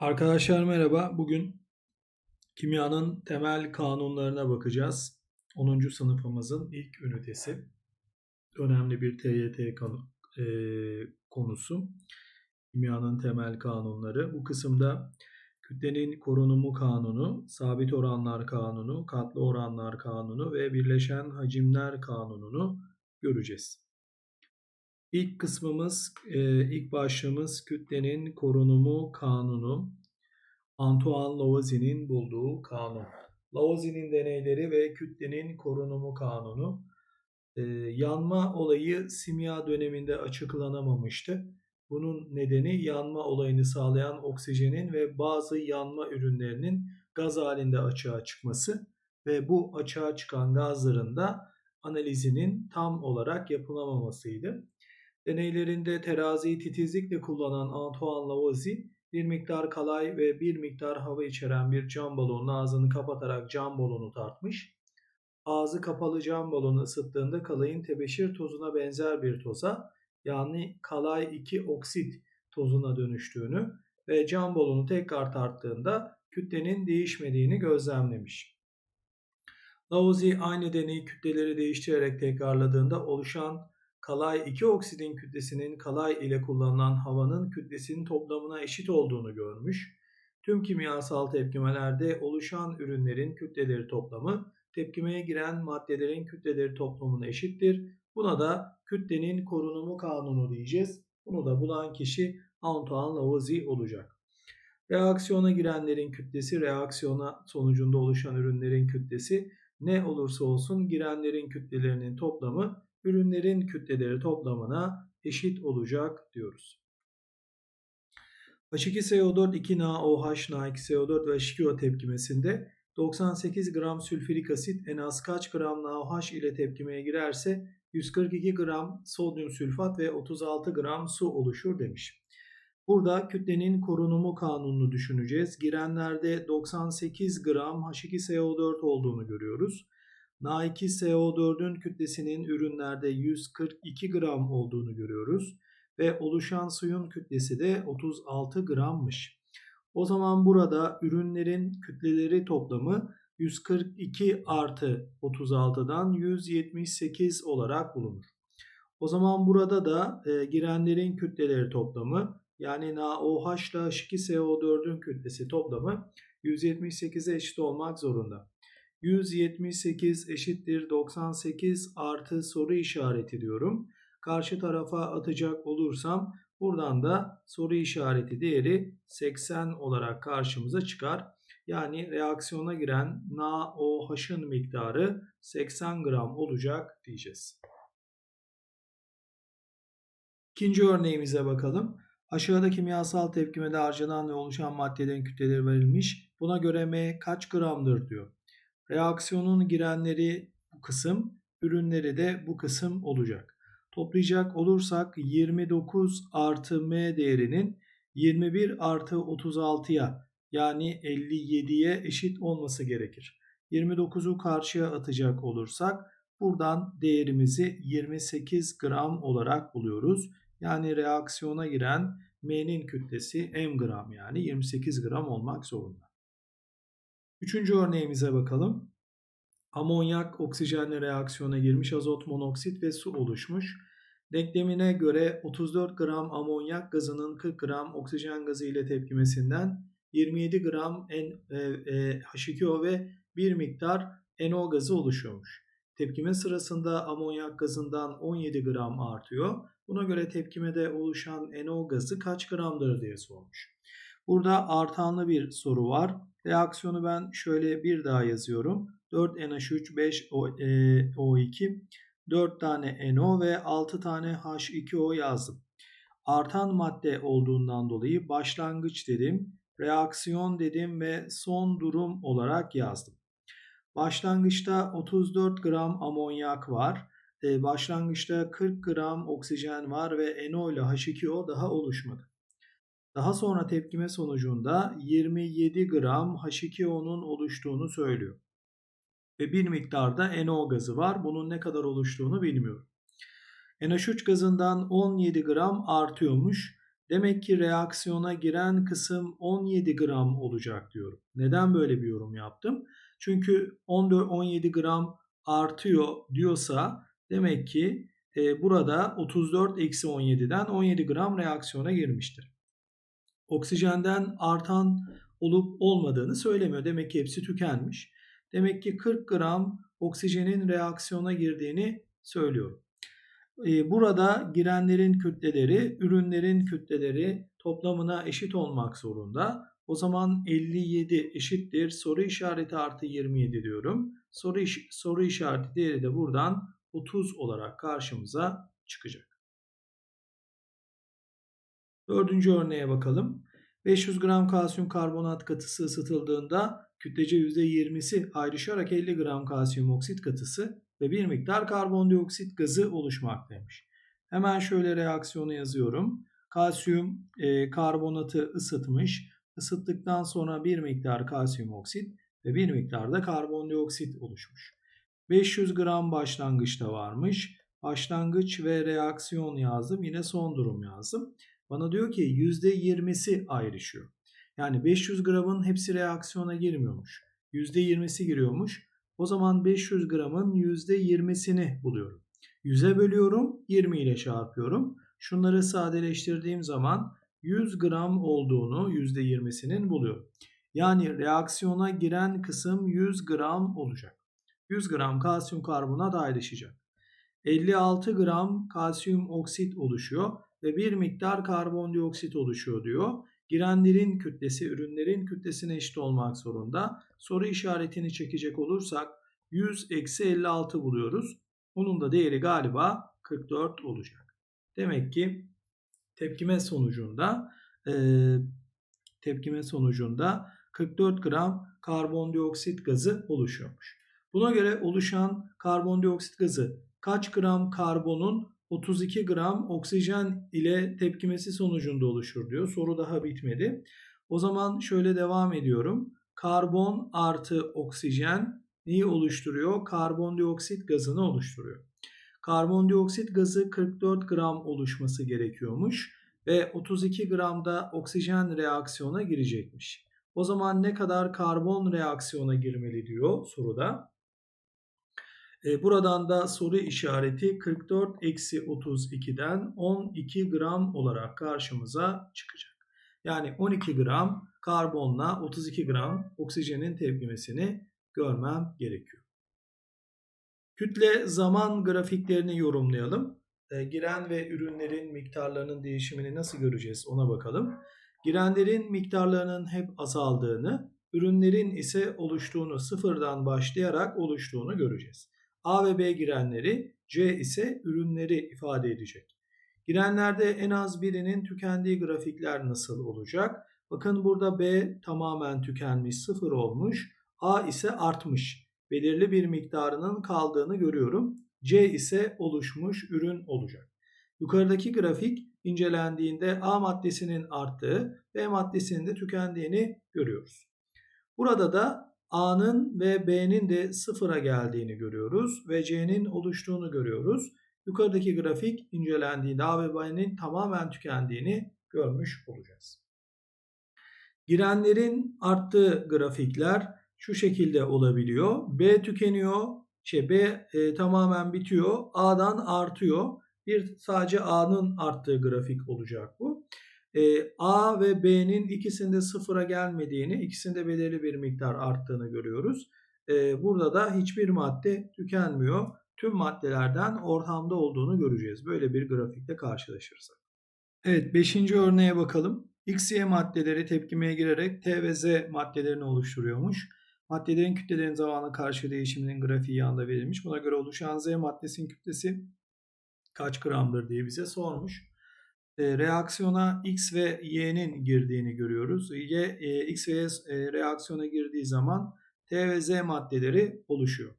Arkadaşlar merhaba. Bugün kimyanın temel kanunlarına bakacağız. 10. sınıfımızın ilk ünitesi. Önemli bir TYT konu- e, konusu. Kimyanın temel kanunları. Bu kısımda kütlenin korunumu kanunu, sabit oranlar kanunu, katlı oranlar kanunu ve birleşen hacimler kanununu göreceğiz. İlk kısmımız, e, ilk başlığımız kütlenin korunumu kanunu. Antoine Lavoisier'in bulduğu kanun. Lavoisier'in deneyleri ve kütlenin korunumu kanunu. E, yanma olayı simya döneminde açıklanamamıştı. Bunun nedeni yanma olayını sağlayan oksijenin ve bazı yanma ürünlerinin gaz halinde açığa çıkması ve bu açığa çıkan gazların da analizinin tam olarak yapılamamasıydı. Deneylerinde teraziyi titizlikle kullanan Antoine Lavoisier bir miktar kalay ve bir miktar hava içeren bir cam balonun ağzını kapatarak cam balonu tartmış. Ağzı kapalı cam balonu ısıttığında kalayın tebeşir tozuna benzer bir toza yani kalay 2 oksit tozuna dönüştüğünü ve cam balonu tekrar tarttığında kütlenin değişmediğini gözlemlemiş. Lavoisier aynı deneyi kütleleri değiştirerek tekrarladığında oluşan kalay 2 oksidin kütlesinin kalay ile kullanılan havanın kütlesinin toplamına eşit olduğunu görmüş. Tüm kimyasal tepkimelerde oluşan ürünlerin kütleleri toplamı tepkimeye giren maddelerin kütleleri toplamına eşittir. Buna da kütlenin korunumu kanunu diyeceğiz. Bunu da bulan kişi Antoine Lavoisier olacak. Reaksiyona girenlerin kütlesi, reaksiyona sonucunda oluşan ürünlerin kütlesi ne olursa olsun girenlerin kütlelerinin toplamı ürünlerin kütleleri toplamına eşit olacak diyoruz. H2SO4, 2NaOH, Na2SO4 ve H2O tepkimesinde 98 gram sülfürik asit en az kaç gram NaOH ile tepkimeye girerse 142 gram sodyum sülfat ve 36 gram su oluşur demiş. Burada kütlenin korunumu kanununu düşüneceğiz. Girenlerde 98 gram H2SO4 olduğunu görüyoruz. Na2SO4'ün kütlesinin ürünlerde 142 gram olduğunu görüyoruz. Ve oluşan suyun kütlesi de 36 grammış. O zaman burada ürünlerin kütleleri toplamı 142 artı 36'dan 178 olarak bulunur. O zaman burada da e, girenlerin kütleleri toplamı yani NaOH ile H2SO4'ün kütlesi toplamı 178'e eşit olmak zorunda. 178 eşittir 98 artı soru işareti diyorum. Karşı tarafa atacak olursam buradan da soru işareti değeri 80 olarak karşımıza çıkar. Yani reaksiyona giren NaOH'ın miktarı 80 gram olacak diyeceğiz. İkinci örneğimize bakalım. Aşağıda kimyasal tepkimede harcanan ve oluşan maddelerin kütleleri verilmiş. Buna göre M kaç gramdır diyor. Reaksiyonun girenleri bu kısım, ürünleri de bu kısım olacak. Toplayacak olursak 29 artı M değerinin 21 artı 36'ya yani 57'ye eşit olması gerekir. 29'u karşıya atacak olursak buradan değerimizi 28 gram olarak buluyoruz. Yani reaksiyona giren M'nin kütlesi M gram yani 28 gram olmak zorunda. Üçüncü örneğimize bakalım. Amonyak oksijenle reaksiyona girmiş azot monoksit ve su oluşmuş. Denklemine göre 34 gram amonyak gazının 40 gram oksijen gazı ile tepkimesinden 27 gram e, e, H2O ve bir miktar NO gazı oluşuyormuş. Tepkime sırasında amonyak gazından 17 gram artıyor. Buna göre tepkimede oluşan NO gazı kaç gramdır diye sormuş. Burada artanlı bir soru var. Reaksiyonu ben şöyle bir daha yazıyorum. 4 NH3, 5 O2, 4 tane NO ve 6 tane H2O yazdım. Artan madde olduğundan dolayı başlangıç dedim, reaksiyon dedim ve son durum olarak yazdım. Başlangıçta 34 gram amonyak var. Başlangıçta 40 gram oksijen var ve NO ile H2O daha oluşmadı. Daha sonra tepkime sonucunda 27 gram H2O'nun oluştuğunu söylüyor. Ve bir miktarda NO gazı var. Bunun ne kadar oluştuğunu bilmiyorum. NH3 gazından 17 gram artıyormuş. Demek ki reaksiyona giren kısım 17 gram olacak diyorum. Neden böyle bir yorum yaptım? Çünkü 14 17 gram artıyor diyorsa demek ki e, burada 34 eksi 17'den 17 gram reaksiyona girmiştir. Oksijenden artan olup olmadığını söylemiyor. Demek ki hepsi tükenmiş. Demek ki 40 gram oksijenin reaksiyona girdiğini söylüyorum. Ee, burada girenlerin kütleleri, ürünlerin kütleleri toplamına eşit olmak zorunda. O zaman 57 eşittir. Soru işareti artı 27 diyorum. Soru, iş, soru işareti değeri de buradan 30 olarak karşımıza çıkacak. Dördüncü örneğe bakalım. 500 gram kalsiyum karbonat katısı ısıtıldığında kütlece %20'si ayrışarak 50 gram kalsiyum oksit katısı ve bir miktar karbondioksit gazı oluşmaktaymış. Hemen şöyle reaksiyonu yazıyorum. Kalsiyum e, karbonatı ısıtmış. Isıttıktan sonra bir miktar kalsiyum oksit ve bir miktar da karbondioksit oluşmuş. 500 gram başlangıçta varmış. Başlangıç ve reaksiyon yazdım. Yine son durum yazdım. Bana diyor ki %20'si ayrışıyor. Yani 500 gramın hepsi reaksiyona girmiyormuş. %20'si giriyormuş. O zaman 500 gramın %20'sini buluyorum. 100'e bölüyorum, 20 ile çarpıyorum. Şunları sadeleştirdiğim zaman 100 gram olduğunu %20'sinin buluyorum. Yani reaksiyona giren kısım 100 gram olacak. 100 gram kalsiyum karbonat ayrışacak. 56 gram kalsiyum oksit oluşuyor ve bir miktar karbondioksit oluşuyor diyor. Girenlerin kütlesi ürünlerin kütlesine eşit olmak zorunda. Soru işaretini çekecek olursak 100 eksi 56 buluyoruz. Onun da değeri galiba 44 olacak. Demek ki tepkime sonucunda e, tepkime sonucunda 44 gram karbondioksit gazı oluşuyormuş. Buna göre oluşan karbondioksit gazı kaç gram karbonun 32 gram oksijen ile tepkimesi sonucunda oluşur diyor. Soru daha bitmedi. O zaman şöyle devam ediyorum. Karbon artı oksijen neyi oluşturuyor? Karbondioksit gazını oluşturuyor. Karbondioksit gazı 44 gram oluşması gerekiyormuş ve 32 gramda oksijen reaksiyona girecekmiş. O zaman ne kadar karbon reaksiyona girmeli diyor soruda. E, buradan da soru işareti 44 eksi 32'den 12 gram olarak karşımıza çıkacak. Yani 12 gram karbonla 32 gram oksijenin tepkimesini görmem gerekiyor. Kütle zaman grafiklerini yorumlayalım. E, giren ve ürünlerin miktarlarının değişimini nasıl göreceğiz ona bakalım. Girenlerin miktarlarının hep azaldığını, ürünlerin ise oluştuğunu sıfırdan başlayarak oluştuğunu göreceğiz. A ve B girenleri, C ise ürünleri ifade edecek. Girenlerde en az birinin tükendiği grafikler nasıl olacak? Bakın burada B tamamen tükenmiş, sıfır olmuş. A ise artmış. Belirli bir miktarının kaldığını görüyorum. C ise oluşmuş ürün olacak. Yukarıdaki grafik incelendiğinde A maddesinin arttığı, B maddesinin de tükendiğini görüyoruz. Burada da A'nın ve B'nin de sıfıra geldiğini görüyoruz ve C'nin oluştuğunu görüyoruz. Yukarıdaki grafik incelendiğinde A ve B'nin tamamen tükendiğini görmüş olacağız. Girenlerin arttığı grafikler şu şekilde olabiliyor. B tükeniyor, şey B e, tamamen bitiyor, A'dan artıyor. Bir sadece A'nın arttığı grafik olacak bu e, A ve B'nin ikisinde sıfıra gelmediğini, ikisinde belirli bir miktar arttığını görüyoruz. E, burada da hiçbir madde tükenmiyor. Tüm maddelerden ortamda olduğunu göreceğiz. Böyle bir grafikte karşılaşırsak. Evet 5. örneğe bakalım. X, Y maddeleri tepkimeye girerek T ve Z maddelerini oluşturuyormuş. Maddelerin kütlelerin zamanla karşı değişiminin grafiği yanında verilmiş. Buna göre oluşan Z maddesinin kütlesi kaç gramdır diye bize sormuş. E, reaksiyona X ve Y'nin girdiğini görüyoruz. Y, e, X ve Y e, reaksiyona girdiği zaman T ve Z maddeleri oluşuyor.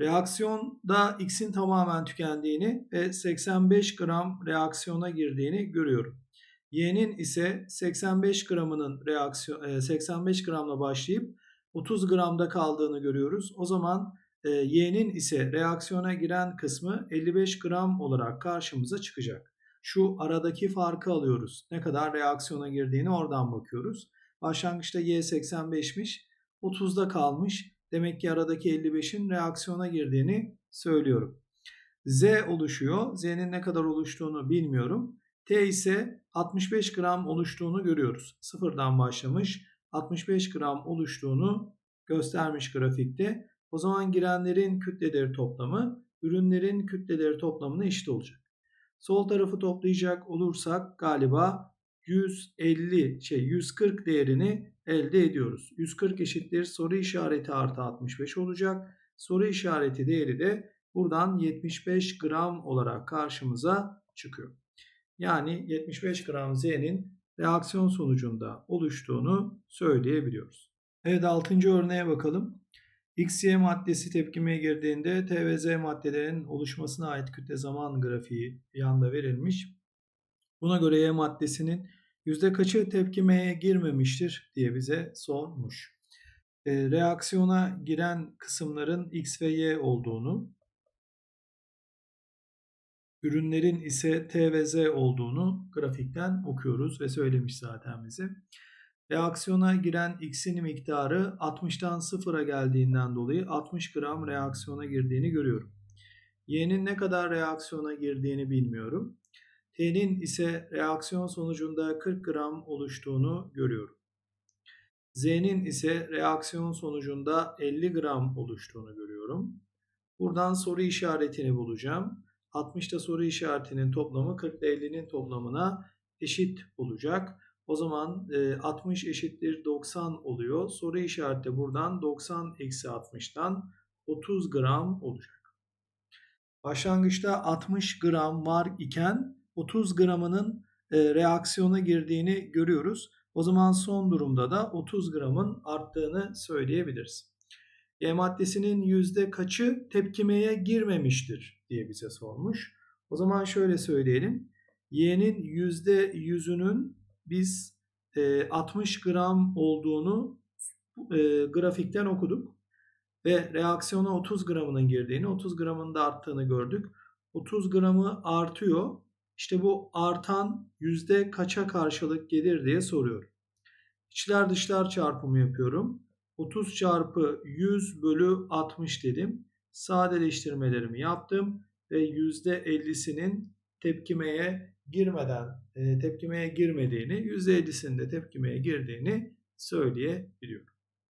Reaksiyonda X'in tamamen tükendiğini ve 85 gram reaksiyona girdiğini görüyorum. Y'nin ise 85 gramının reaksiyon 85 gramla başlayıp 30 gramda kaldığını görüyoruz. O zaman Y'nin ise reaksiyona giren kısmı 55 gram olarak karşımıza çıkacak. Şu aradaki farkı alıyoruz. Ne kadar reaksiyona girdiğini oradan bakıyoruz. Başlangıçta Y 85'miş. 30'da kalmış. Demek ki aradaki 55'in reaksiyona girdiğini söylüyorum. Z oluşuyor. Z'nin ne kadar oluştuğunu bilmiyorum. T ise 65 gram oluştuğunu görüyoruz. Sıfırdan başlamış 65 gram oluştuğunu göstermiş grafikte. O zaman girenlerin kütleleri toplamı ürünlerin kütleleri toplamına eşit olacak. Sol tarafı toplayacak olursak galiba 150 şey 140 değerini elde ediyoruz. 140 eşittir soru işareti artı 65 olacak. Soru işareti değeri de buradan 75 gram olarak karşımıza çıkıyor. Yani 75 gram Z'nin reaksiyon sonucunda oluştuğunu söyleyebiliyoruz. Evet 6. örneğe bakalım. XY maddesi tepkimeye girdiğinde T ve Z maddelerin oluşmasına ait kütle zaman grafiği yanda verilmiş. Buna göre Y maddesinin yüzde kaçı tepkimeye girmemiştir diye bize sormuş. E, reaksiyona giren kısımların X ve Y olduğunu, ürünlerin ise T ve Z olduğunu grafikten okuyoruz ve söylemiş zaten bize. Reaksiyona giren X'in miktarı 60'tan 0'a geldiğinden dolayı 60 gram reaksiyona girdiğini görüyorum. Y'nin ne kadar reaksiyona girdiğini bilmiyorum. T'nin ise reaksiyon sonucunda 40 gram oluştuğunu görüyorum. Z'nin ise reaksiyon sonucunda 50 gram oluştuğunu görüyorum. Buradan soru işaretini bulacağım. 60'ta soru işaretinin toplamı 40 ile 50'nin toplamına eşit olacak. O zaman 60 eşittir 90 oluyor. Soru işareti buradan 90 eksi 60'tan 30 gram olacak. Başlangıçta 60 gram var iken 30 gramının reaksiyona girdiğini görüyoruz. O zaman son durumda da 30 gramın arttığını söyleyebiliriz. Y maddesinin yüzde kaçı tepkimeye girmemiştir diye bize sormuş. O zaman şöyle söyleyelim. Y'nin yüzde yüzünün biz 60 gram olduğunu grafikten okuduk. Ve reaksiyona 30 gramının girdiğini, 30 gramın da arttığını gördük. 30 gramı artıyor. İşte bu artan yüzde kaça karşılık gelir diye soruyorum. İçler dışlar çarpımı yapıyorum. 30 çarpı 100 bölü 60 dedim. Sadeleştirmelerimi yaptım ve %50'sinin tepkimeye girmeden e, tepkimeye girmediğini, %50'sinin de tepkimeye girdiğini söyleyebiliyorum.